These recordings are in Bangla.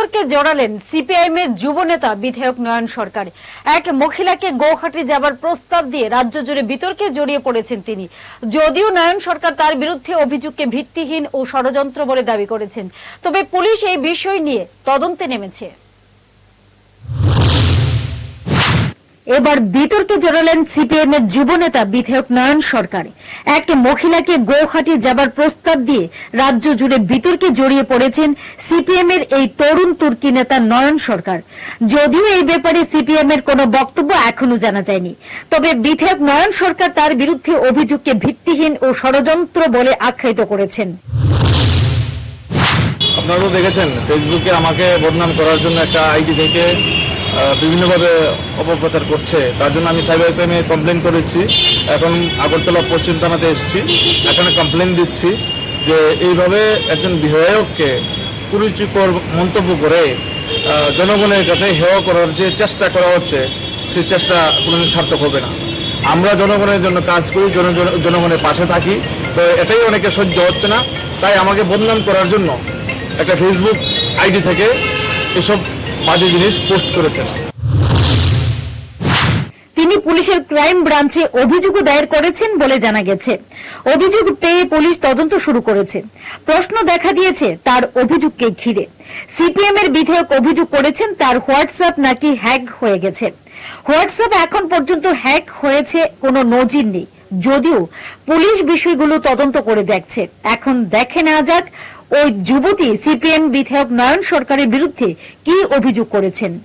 বিতর্কে জড়ালেন সিপিআইএম এর যুব নেতা বিধায়ক নয়ন সরকার। এক মহিলাকে গৌহাটি যাবার প্রস্তাব দিয়ে রাজ্য জুড়ে বিতর্কে জড়িয়ে পড়েছেন তিনি। যদিও নয়ন সরকার তার বিরুদ্ধে অভিযোগকে ভিত্তিহীন ও ষড়যন্ত্র বলে দাবি করেছেন, তবে পুলিশ এই বিষয় নিয়ে তদন্তে নেমেছে। এবার বিতর্কে জড়ালেন সিপিএম এর যুব নেতা বিধায়ক নয়ন সরকার। এক মহিলাকে গৌহাটি যাবার প্রস্তাব দিয়ে রাজ্য জুড়ে বিতর্কে জড়িয়ে পড়েছেন সিপিএম এর এই তরুণ তুর্কি নেতা নয়ন সরকার। যদিও এই ব্যাপারে সিপিএম এর কোনো বক্তব্য এখনও জানা যায়নি। তবে বিধায়ক নয়ন সরকার তার বিরুদ্ধে অভিযোগকে ভিত্তিহীন ও ষড়যন্ত্র বলে আখ্যায়িত করেছেন। আপনারা দেখেছেন ফেসবুকে আমাকে বদনাম করার জন্য একটা আইডি থেকে বিভিন্নভাবে অপপ্রচার করছে। তার জন্য আমি সাইবার ক্রাইমে কমপ্লেন করেছি। এখন আগরতলা পশ্চিম থানাতে এসেছি। এখানে কমপ্লেন দিচ্ছি যে এইভাবে একজন বিধায়ককে কুরুচিকর মন্তব্য করে জনগণের কাছে হেয় করার যে চেষ্টা করা হচ্ছে, সেই চেষ্টা কোনোদিন সার্থক হবে না। আমরা জনগণের জন্য কাজ করি, জন- জন- জনগণের পাশে থাকি। তো এটাই অনেকে সহ্য হচ্ছে না। তাই আমাকে বদনাম করার জন্য একটা ফেসবুক আইডি থেকে এসব বাজে জিনিস পোস্ট করেছেন। তিনি পুলিশের ক্রাইম ব্রাঞ্চে অভিযোগও দায়ের করেছেন বলে জানা গেছে। অভিযোগ পেয়ে পুলিশ তদন্ত শুরু করেছে। প্রশ্ন দেখা দিয়েছে তার অভিযোগকে ঘিরে। সিপিএম এর বিধায়ক অভিযোগ করেছেন তার হোয়াটসঅ্যাপ নাকি হ্যাক হয়ে গেছে। হোয়াটসঅ্যাপ এখন পর্যন্ত হ্যাক হয়েছে, কোনো নজির নেই। যদিও পুলিশ বিষয়গুলো তদন্ত করে দেখছে। এখন দেখে নেওয়া যাক, ওই যুবতী সিপিএম বিধায়ক নয়ন সরকারের বিরুদ্ধে কি অভিযোগ করেছেন।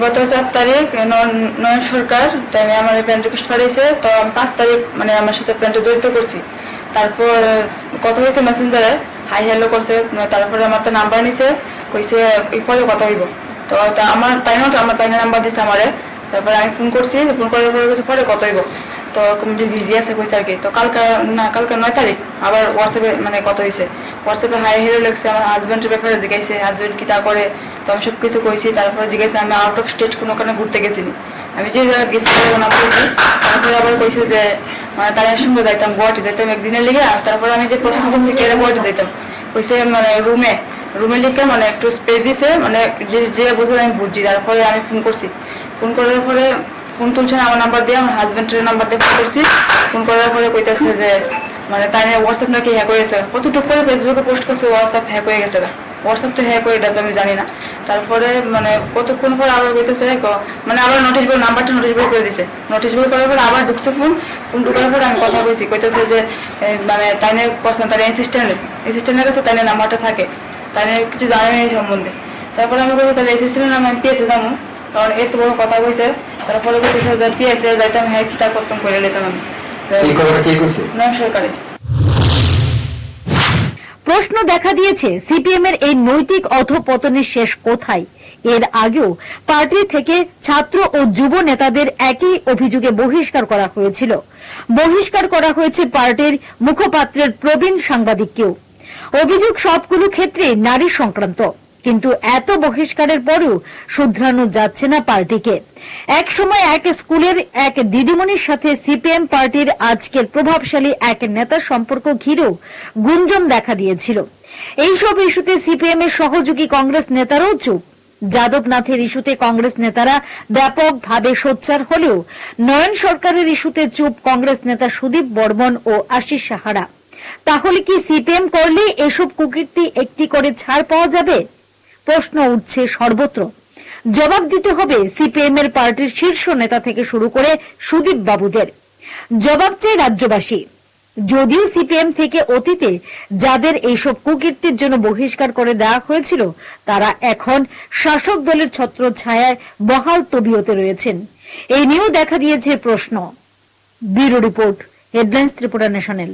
গত চার তারিখ নয়- নয় সরকার, তাই আমাদের প্যান্ট রিকোয়েস্ট পাঠিয়েছে, তো পাঁচ তারিখ মানে আমার সাথে প্যান্টে জড়িত করছি। তারপর কথা হয়েছে মেসেঞ্জারে হাই হ্যালো করছে, তারপরে আমার তো নাম্বার নিছে, কইছে এই পরে কথা হইব। তো আমার, তাই না আমার, তাই নাম্বার দিছে আমারে। তারপরে আমি ফোন করছি ফোন করার পরে কইছে পরে কথা হইব? তো যে বিজি আছে কইছে আর কি তো কালকে, না, কালকে নয় তারিখ, আবার হোয়াটসঅ্যাপে মানে কথা হয়েছে হোয়াটসঅ্যাপে হাই হ্যালো লেগছে আমার হাজব্যান্ডের ব্যাপারে জিজ্ঞাসা হাজব্যান্ড কি তা করে? তো আমি সব কিছু কইছি, তারপরে জিজ্ঞাসা, আমি আউট অফ স্টেট কোনো ওখানে ঘুরতে গেছিনি। আমি যে জায়গায় গেছি না বলছি তারপরে আবার কইছে যে মানে তাদের সঙ্গে যাইতাম, গুয়াহাটি যাইতাম একদিনের লিগে, আর তারপরে আমি যে প্রশ্ন করছি কেড়ে গুয়াহাটি যাইতাম। কইছে মানে রুমে রুমে লিখে মানে একটু স্পেস দিছে মানে যে যে বুঝে আমি বুঝছি। তারপরে আমি ফোন করছি। ফোন করার পরে ফোন তুলছে না আমার নাম্বার দিয়ে, আমার হাজবেন্ডের নাম্বার দিয়ে ফোন করছি। ফোন করার পরে কইতেছে যে মানে তাই হোয়াটসঅ্যাপ নাকি হ্যাক হয়েছে কতটুকু করে ফেসবুকে পোস্ট করছে হোয়াটসঅ্যাপ হ্যাক হয়ে গেছে। হোয়াটসঅ্যাপ তো হ্যাক হয়ে তো আমি জানি না। তারপরে মানে কতক্ষণ পর আবার বলতেছে মানে আবার নোটিশ বোর্ড নাম্বারটা নোটিশ বোর্ড করে দিছে। নোটিশ বোর্ড করার পর আবার ঢুকছে ফোন ফোন ঢুকার পর আমি কথা বলছি। কইতেছে যে মানে তাইনের পছন্দ তার অ্যাসিস্ট্যান্ট অ্যাসিস্ট্যান্টের কাছে তাইনের নাম্বারটা থাকে। তাইনের কিছু জানে না এই সম্বন্ধে। তারপরে আমি বলছি তাহলে অ্যাসিস্ট্যান্টের নাম আমি পেয়েছি যাব। কারণ এত বড় কথা কইছে তারপরে বলতেছে যে পেয়েছে যাইতাম হ্যাঁ কি তা করতাম করে নিতাম আমি। এই কথাটা কে কইছে? নয় সরকারে। প্রশ্ন দেখা দিয়েছে সিপিএম এর এই নৈতিক অধপতনের শেষ কোথায়? এর আগেও পার্টি থেকে ছাত্র ও যুব নেতাদের একই অভিযোগে বহিষ্কার করা হয়েছিল। বহিষ্কার করা হয়েছে পার্টির মুখপাত্রের প্রবীণ সাংবাদিককেও। অভিযোগ সবগুলো ক্ষেত্রে নারী সংক্রান্ত। কিন্তু এত বহিষ্কারের পরেও শুধরানো যাচ্ছে না পার্টিকে। এক সময় এক স্কুলের এক দিদিমণির সাথে সিপিএম পার্টির আজকের প্রভাবশালী এক নেতার সম্পর্ক ঘিরেও গুঞ্জন দেখা দিয়েছিল। এইসব ইস্যুতে সিপিএম এর সহযোগী কংগ্রেস নেতারাও চুপ। যাদবনাথের ইস্যুতে কংগ্রেস নেতারা ব্যাপকভাবে সোচ্চার হলেও নয়ন সরকারের ইস্যুতে চুপ কংগ্রেস নেতা সুদীপ বর্মন ও আশিস সাহারা। তাহলে কি সিপিএম করলে এসব কুকীর্তি একটি করে ছাড় পাওয়া যাবে? প্রশ্ন উঠছে সর্বত্র। জবাব দিতে হবে সিপিএম এর পার্টির শীর্ষ নেতা থেকে শুরু করে সুদীপ বাবুদের। জবাব চাই রাজ্যবাসী। যদিও সিপিএম থেকে অতীতে যাদের এইসব কুকীর্তির জন্য বহিষ্কার করে দেওয়া হয়েছিল, তারা এখন শাসক দলের ছত্র ছায়ায় বহাল তবিয়তে রয়েছেন। এই নিয়েও দেখা দিয়েছে প্রশ্ন। Bureau report, headlines Tripura national.